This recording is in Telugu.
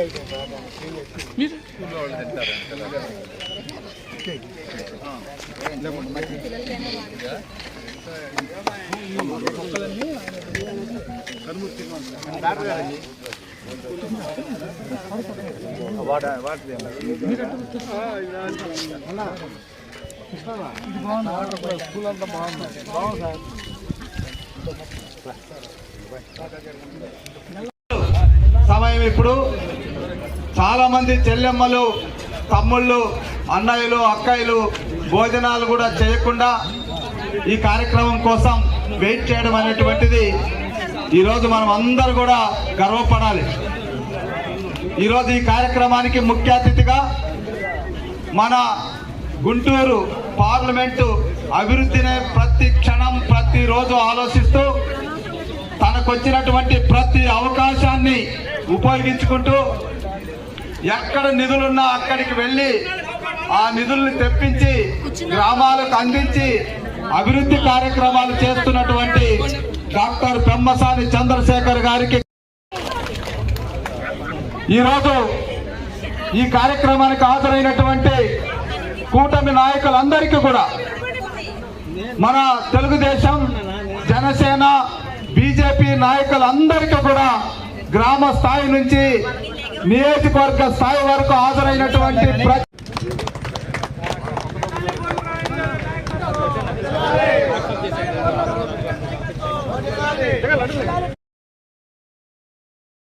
ఇది బాగుంది వాటర్ స్కూల్ అంతా బాగుంది బాగుంది సార్ సమయం ఇప్పుడు. చాలామంది చెల్లెమ్మలు తమ్ముళ్ళు అన్నయ్యలు అక్కయ్యలు భోజనాలు కూడా చేయకుండా ఈ కార్యక్రమం కోసం వెయిట్ చేయడం అనేటువంటిది ఈరోజు మనం అందరూ కూడా గర్వపడాలి. ఈరోజు ఈ కార్యక్రమానికి ముఖ్య అతిథిగా మన గుంటూరు పార్లమెంటు అభివృద్ధిని ప్రతి క్షణం ప్రతిరోజు ఆలోచిస్తూ తనకు వచ్చినటువంటి ప్రతి అవకాశాన్ని ఉపయోగించుకుంటూ ఎక్కడ నిధులున్నా అక్కడికి వెళ్ళి ఆ నిధుల్ని తెప్పించి గ్రామాలకు అందించి అభివృద్ధి కార్యక్రమాలు చేస్తున్నటువంటి డాక్టర్ పెమ్మసాని చంద్రశేఖర్ గారికి. ఈరోజు ఈ కార్యక్రమానికి హాజరైనటువంటి కూటమి నాయకులందరికీ కూడా మన తెలుగుదేశం జనసేన బీజేపీ నాయకులందరికీ కూడా గ్రామ స్థాయి నుంచి నియోజకవర్గ స్థాయి వరకు హాజరైనటువంటి ప్ర-